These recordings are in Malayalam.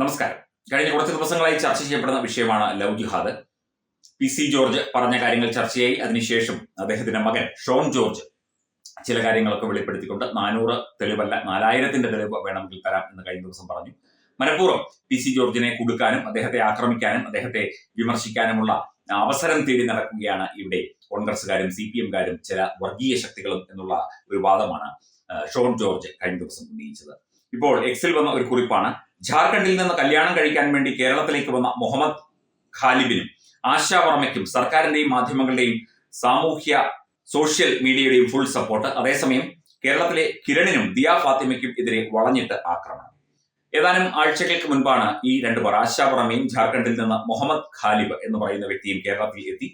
നമസ്കാരം. കഴിഞ്ഞ കുറച്ച് ദിവസങ്ങളായി ചർച്ച ചെയ്യപ്പെടുന്ന വിഷയമാണ് love jihad. P C George പറഞ്ഞ കാര്യങ്ങൾ ചർച്ചയായി. അതിനുശേഷം അദ്ദേഹത്തിന്റെ മകൻ ഷോൺ ജോർജ് ചില കാര്യങ്ങളൊക്കെ വെളിപ്പെടുത്തിക്കൊണ്ട് നാനൂറ് തെളിവല്ല നാലായിരത്തിന്റെ തെളിവ് വേണമെങ്കിൽ തരാം എന്ന് കഴിഞ്ഞ ദിവസം പറഞ്ഞു. മനഃപൂർവം പി സി ജോർജിനെ കൊടുക്കാനും അദ്ദേഹത്തെ ആക്രമിക്കാനും അദ്ദേഹത്തെ വിമർശിക്കാനുമുള്ള അവസരം തേടി നടക്കുകയാണ് ഇവിടെ കോൺഗ്രസ്സുകാരും സി പി എംകാരും ചില വർഗീയ ശക്തികളും എന്നുള്ള ഒരു വാദമാണ് ഷോൺ ജോർജ് കഴിഞ്ഞ ദിവസം ഉന്നയിച്ചത്. ഇപ്പോൾ എക്സിൽ വന്ന ഒരു കുറിപ്പാണ്. ജാർഖണ്ഡിൽ നിന്ന് കല്യാണം കഴിക്കാൻ വേണ്ടി കേരളത്തിലേക്ക് വന്ന മുഹമ്മദ് ഖാലിബിനും ആശാവർമ്മയ്ക്കും സർക്കാരിന്റെയും മാധ്യമങ്ങളുടെയും സാമൂഹ്യ സോഷ്യൽ മീഡിയയുടെയും ഫുൾ സപ്പോർട്ട് അതേസമയം കേരളത്തിലെ കിരണിനും ദിയ ഫാത്തിമയ്ക്കും എതിരെ വളഞ്ഞിട്ട് ആക്രമണം. ഏതാനും ആഴ്ചകൾക്ക് മുൻപാണ് ഈ രണ്ടു പേർ ആശാപുറമയും ജാർഖണ്ഡിൽ നിന്ന് മുഹമ്മദ് ഖാലിബ് എന്ന് പറയുന്ന വ്യക്തിയും കേരളത്തിൽ എത്തി.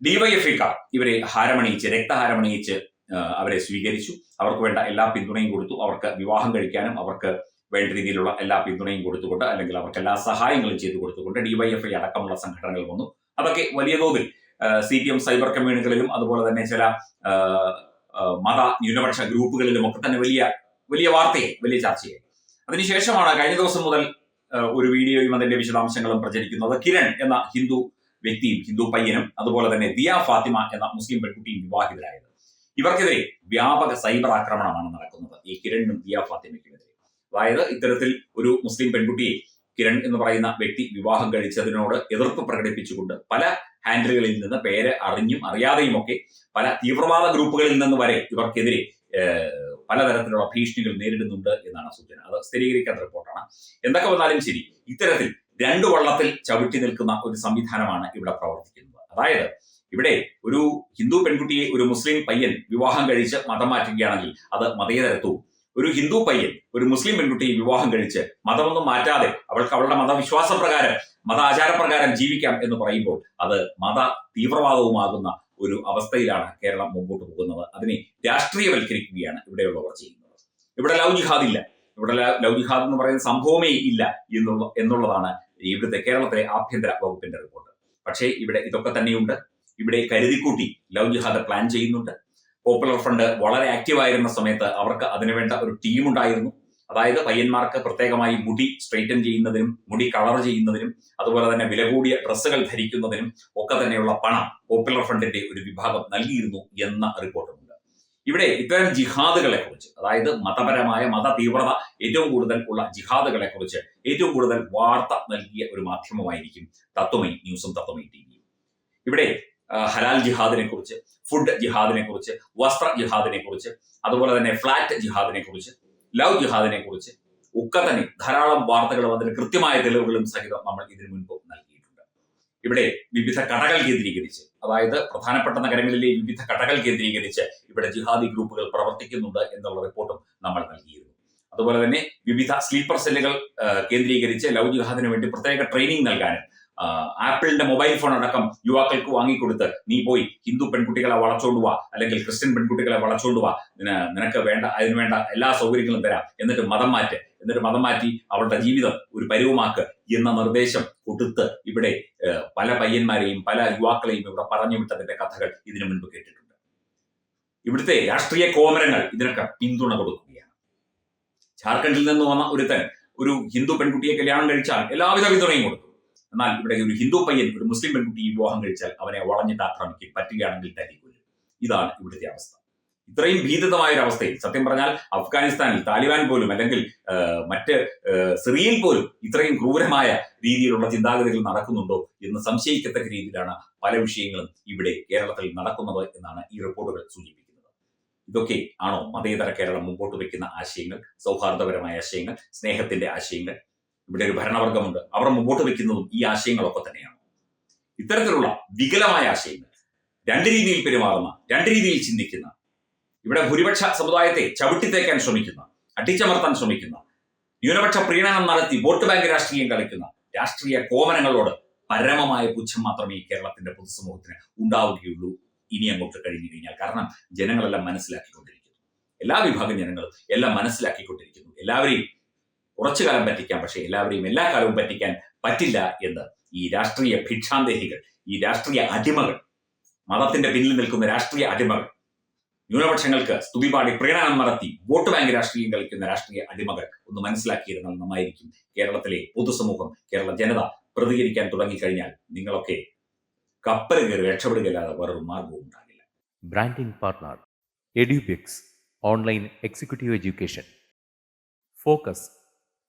ഡിവൈഎഫ്ഐക്കാർ ഇവരെ ഹാരമണിയിച്ച് രക്തഹാരമണിയിച്ച് അവരെ സ്വീകരിച്ചു. അവർക്ക് വേണ്ട എല്ലാ പിന്തുണയും കൊടുത്തു. അവർക്ക് വിവാഹം കഴിക്കാനും അവർക്ക് വേണ്ട രീതിയിലുള്ള എല്ലാ പിന്തുണയും കൊടുത്തുകൊണ്ട് അല്ലെങ്കിൽ അവർക്ക് എല്ലാ സഹായങ്ങളും ചെയ്തു കൊടുത്തുകൊണ്ട് ഡിവൈഎഫ്ഐ അടക്കമുള്ള സംഘടനകൾ വന്നു. അതൊക്കെ വലിയ തോതിൽ സി പി എം സൈബർ കമ്മ്യൂണികളിലും അതുപോലെ തന്നെ ചില മത ന്യൂനപക്ഷ ഗ്രൂപ്പുകളിലും ഒക്കെ തന്നെ വലിയ വലിയ വാർത്തയെ വലിയ ചർച്ചയെ അതിനുശേഷമാണ് കഴിഞ്ഞ ദിവസം മുതൽ ഒരു വീഡിയോയും അതിന്റെ വിശദാംശങ്ങളും പ്രചരിക്കുന്നത് കിരൺ എന്ന ഹിന്ദു വ്യക്തിയും ഹിന്ദു പയ്യനും അതുപോലെ തന്നെ ദിയ ഫാത്തിമ എന്ന മുസ്ലിം പെൺകുട്ടിയും വിവാഹിതരായത്. ഇവർക്കെതിരെ വ്യാപക സൈബർ ആക്രമണമാണ് നടക്കുന്നത്. ഈ കിരണിനും ദിയ ഫാത്തിമയ്ക്കുമെതിരെ അതായത് ഇത്തരത്തിൽ ഒരു മുസ്ലിം പെൺകുട്ടിയെ കിരൺ എന്ന് പറയുന്ന വ്യക്തി വിവാഹം കഴിച്ചതിനോട് എതിർപ്പ് പ്രകടിപ്പിച്ചുകൊണ്ട് പല ഹാൻഡിലുകളിൽ നിന്ന് പേര് അറിഞ്ഞും അറിയാതെയും ഒക്കെ പല തീവ്രവാദ ഗ്രൂപ്പുകളിൽ നിന്ന് വരെ ഇവർക്കെതിരെ പലതരത്തിലുള്ള ഭീഷണികൾ നേരിടുന്നുണ്ട് എന്നാണ് സൂചന. അത് സ്ഥിരീകരിക്കാത്ത റിപ്പോർട്ടാണ്. എന്തൊക്കെ വന്നാലും ശരി ഇത്തരത്തിൽ രണ്ടു വള്ളത്തിൽ ചവിട്ടി നിൽക്കുന്ന ഒരു സംവിധാനമാണ് ഇവിടെ പ്രവർത്തിക്കുന്നത്. അതായത് ഇവിടെ ഒരു ഹിന്ദു പെൺകുട്ടിയെ ഒരു മുസ്ലിം പയ്യൻ വിവാഹം കഴിച്ച് മതം മാറ്റുകയാണെങ്കിൽ അത് മതേതരത്വവും ഒരു ഹിന്ദു പയ്യൻ ഒരു മുസ്ലിം പെൺകുട്ടിയെ വിവാഹം കഴിച്ച് മതമൊന്നും മാറ്റാതെ അവൾക്ക് അവളുടെ മതവിശ്വാസ പ്രകാരം മത ആചാരപ്രകാരം ജീവിക്കാം എന്ന് പറയുമ്പോൾ അത് മത തീവ്രവാദവുമാകുന്ന ഒരു അവസ്ഥയിലാണ് കേരളം മുമ്പോട്ട് പോകുന്നത്. അതിനെ രാഷ്ട്രീയവൽക്കരിക്കുകയാണ് ഇവിടെയുള്ളവർ ചെയ്യുന്നത്. ഇവിടെ ലവ് ജിഹാദ് ഇല്ല ഇവിടെ ലൗ ജിഹാദ് എന്ന് പറയുന്ന സംഭവമേ ഇല്ല എന്നുള്ള എന്നുള്ളതാണ് ഇവിടുത്തെ കേരളത്തിലെ ആഭ്യന്തര വകുപ്പിന്റെ റിപ്പോർട്ട്. പക്ഷേ ഇവിടെ ഇതൊക്കെ തന്നെയുണ്ട്. ഇവിടെ കരുതിക്കൂട്ടി ലവ് ജിഹാദ് പ്ലാൻ ചെയ്യുന്നുണ്ട്. പോപ്പുലർ ഫ്രണ്ട് വളരെ ആക്റ്റീവായിരുന്ന സമയത്ത് അവർക്ക് അതിനുവേണ്ട ഒരു ടീം ഉണ്ടായിരുന്നു. അതായത് പയ്യന്മാർക്ക് പ്രത്യേകമായി മുടി സ്ട്രെയിറ്റൻ ചെയ്യുന്നതിനും മുടി കളർ ചെയ്യുന്നതിനും അതുപോലെ തന്നെ വില കൂടിയ ഡ്രസ്സുകൾ ധരിക്കുന്നതിനും ഒക്കെ തന്നെയുള്ള പണം പോപ്പുലർ ഫ്രണ്ടിന്റെ ഒരു വിഭാഗം നൽകിയിരുന്നു എന്ന റിപ്പോർട്ടുമുണ്ട് ഇവിടെ ഇത്തരം ജിഹാദുകളെ കുറിച്ച് അതായത് മതപരമായ മത തീവ്രത ഏറ്റവും കൂടുതൽ ഉള്ള ജിഹാദുകളെ കുറിച്ച് ഏറ്റവും കൂടുതൽ വാർത്ത നൽകിയ ഒരു മാധ്യമമായിരിക്കും തത്വമൈ ന്യൂസും തത്വമൈ ടിവിയും ഇവിടെ ഹലാൽ ജിഹാദിനെ കുറിച്ച് ഫുഡ് ജിഹാദിനെ കുറിച്ച് വസ്ത്ര ജിഹാദിനെ കുറിച്ച് അതുപോലെ തന്നെ ഫ്ലാറ്റ് ജിഹാദിനെ കുറിച്ച് ലവ് ജിഹാദിനെ കുറിച്ച് ഒക്കെ തന്നെ ധാരാളം വാർത്തകളും അതിന് കൃത്യമായ തെളിവുകളും സഹിതം നമ്മൾ ഇതിനു മുൻപ് നൽകിയിട്ടുണ്ട്. ഇവിടെ വിവിധ കടകൾ കേന്ദ്രീകരിച്ച് അതായത് പ്രധാനപ്പെട്ട നഗരങ്ങളിലെ വിവിധ കടകൾ കേന്ദ്രീകരിച്ച് ഇവിടെ ജിഹാദി ഗ്രൂപ്പുകൾ പ്രവർത്തിക്കുന്നുണ്ട് എന്നുള്ള റിപ്പോർട്ടും നമ്മൾ നൽകിയിരുന്നു. അതുപോലെ തന്നെ വിവിധ സ്ലീപ്പർ സെല്ലുകൾ കേന്ദ്രീകരിച്ച് ലവ് ജിഹാദിന് വേണ്ടി പ്രത്യേക ട്രെയിനിങ് നൽകാനും ആപ്പിളിന്റെ മൊബൈൽ ഫോൺ അടക്കം യുവാക്കൾക്ക് വാങ്ങിക്കൊടുത്ത് നീ പോയി ഹിന്ദു പെൺകുട്ടികളെ വളച്ചോണ്ട് വാ അല്ലെങ്കിൽ ക്രിസ്ത്യൻ പെൺകുട്ടികളെ വളച്ചോണ്ട് വാ നിനക്ക് വേണ്ട അതിന് വേണ്ട എല്ലാ സൗകര്യങ്ങളും തരാം. എന്നിട്ട് മതം മാറ്റ്. എന്നിട്ട് മതം മാറ്റി അവളുടെ ജീവിതം ഒരു പരുവമാക്ക് എന്ന നിർദ്ദേശം കൊടുത്ത് ഇവിടെ പല പയ്യന്മാരെയും പല യുവാക്കളെയും ഇവിടെ പറഞ്ഞു വിട്ടതിന്റെ കഥകൾ ഇതിനു മുൻപ് കേട്ടിട്ടുണ്ട്. ഇവിടുത്തെ രാഷ്ട്രീയ കോമരങ്ങൾ ഇതിനൊക്കെ പിന്തുണ കൊടുക്കുകയാണ്. ജാർഖണ്ഡിൽ നിന്ന് വന്ന ഒരുത്തൻ ഒരു ഹിന്ദു പെൺകുട്ടിയെ കല്യാണം കഴിച്ചാൽ എല്ലാവിധ പിന്തുണയും കൊടുക്കും എന്നാൽ ഇവിടെ ഒരു ഹിന്ദു പയ്യൻ ഒരു മുസ്ലിം പെൺകുട്ടി വിവാഹം കഴിച്ചാൽ അവനെ വളഞ്ഞിട്ട് ആക്രമിക്കും പറ്റുകയാണെങ്കിൽ തല്ലിക്കൊല്ലും ഇതാണ് ഇവിടുത്തെ അവസ്ഥ. ഇത്രയും ഭീതിതമായ ഒരു അവസ്ഥയിൽ സത്യം പറഞ്ഞാൽ അഫ്ഗാനിസ്ഥാനിൽ താലിബാൻ പോലും അല്ലെങ്കിൽ മറ്റ് സിറിയയിൽ പോലും ഇത്രയും ക്രൂരമായ രീതിയിലുള്ള ചിന്താഗതികൾ നടക്കുന്നുണ്ടോ എന്ന് സംശയിക്കത്തക്ക രീതിയിലാണ് പല വിഷയങ്ങളും ഇവിടെ കേരളത്തിൽ നടക്കുന്നത് എന്നാണ് ഈ റിപ്പോർട്ടുകൾ സൂചിപ്പിക്കുന്നത്. ഇതൊക്കെ ആണോ മതേതര കേരളം മുമ്പോട്ട് വയ്ക്കുന്ന ആശയങ്ങൾ സൗഹാർദ്ദപരമായ ആശയങ്ങൾ സ്നേഹത്തിന്റെ ആശയങ്ങൾ? ഇവിടെ ഒരു ഭരണവർഗമുണ്ട്. അവർ മുമ്പോട്ട് വെക്കുന്നതും ഈ ആശയങ്ങളൊക്കെ തന്നെയാണ്. ഇത്തരത്തിലുള്ള വികലമായ ആശയങ്ങൾ രണ്ട് രീതിയിൽ പെരുമാറുന്ന രണ്ട് രീതിയിൽ ചിന്തിക്കുന്ന ഇവിടെ ഭൂരിപക്ഷ സമുദായത്തെ ചവിട്ടിത്തേക്കാൻ ശ്രമിക്കുന്ന അടിച്ചമർത്താൻ ശ്രമിക്കുന്ന ന്യൂനപക്ഷ പ്രീണനം നടത്തി വോട്ട് ബാങ്ക് രാഷ്ട്രീയം കളിക്കുന്ന രാഷ്ട്രീയ കോമനങ്ങളോട് പരമമായ പുച്ഛം മാത്രമേ കേരളത്തിന്റെ പൊതുസമൂഹത്തിന് ഉണ്ടാവുകയുള്ളൂ. ഇനി അങ്ങോട്ട് കഴിഞ്ഞു കഴിഞ്ഞാൽ. കാരണം ജനങ്ങളെല്ലാം മനസ്സിലാക്കിക്കൊണ്ടിരിക്കുന്നു. എല്ലാ വിഭാഗം ജനങ്ങളും എല്ലാം മനസ്സിലാക്കിക്കൊണ്ടിരിക്കുന്നു. എല്ലാവരെയും കുറച്ചു കാലം പറ്റിക്കാം പക്ഷേ എല്ലാവരെയും എല്ലാ കാലവും പറ്റിക്കാൻ പറ്റില്ല എന്ന് ഈ രാഷ്ട്രീയ ഭിക്ഷാന്തേഹികൾ ഈ രാഷ്ട്രീയ അടിമകൾ മതത്തിന്റെ പിന്നിൽ നിൽക്കുന്ന രാഷ്ട്രീയ അടിമകൾ ന്യൂനപക്ഷങ്ങൾക്ക് സ്തുതിപാടി പ്രീണനം നടത്തി വോട്ട് ബാങ്ക് രാഷ്ട്രീയം കളിക്കുന്ന രാഷ്ട്രീയ അടിമകൾ ഒന്ന് മനസ്സിലാക്കിയിരുന്നാൽ നന്നായിരിക്കും. കേരളത്തിലെ പൊതുസമൂഹം കേരള ജനത പ്രതികരിക്കാൻ തുടങ്ങിക്കഴിഞ്ഞാൽ നിങ്ങളൊക്കെ കപ്പൽ കയറി രക്ഷപ്പെടുകയല്ലാതെ വേറൊരു മാർഗവും ഉണ്ടാകില്ല. Branding partner Edubix online executive education focus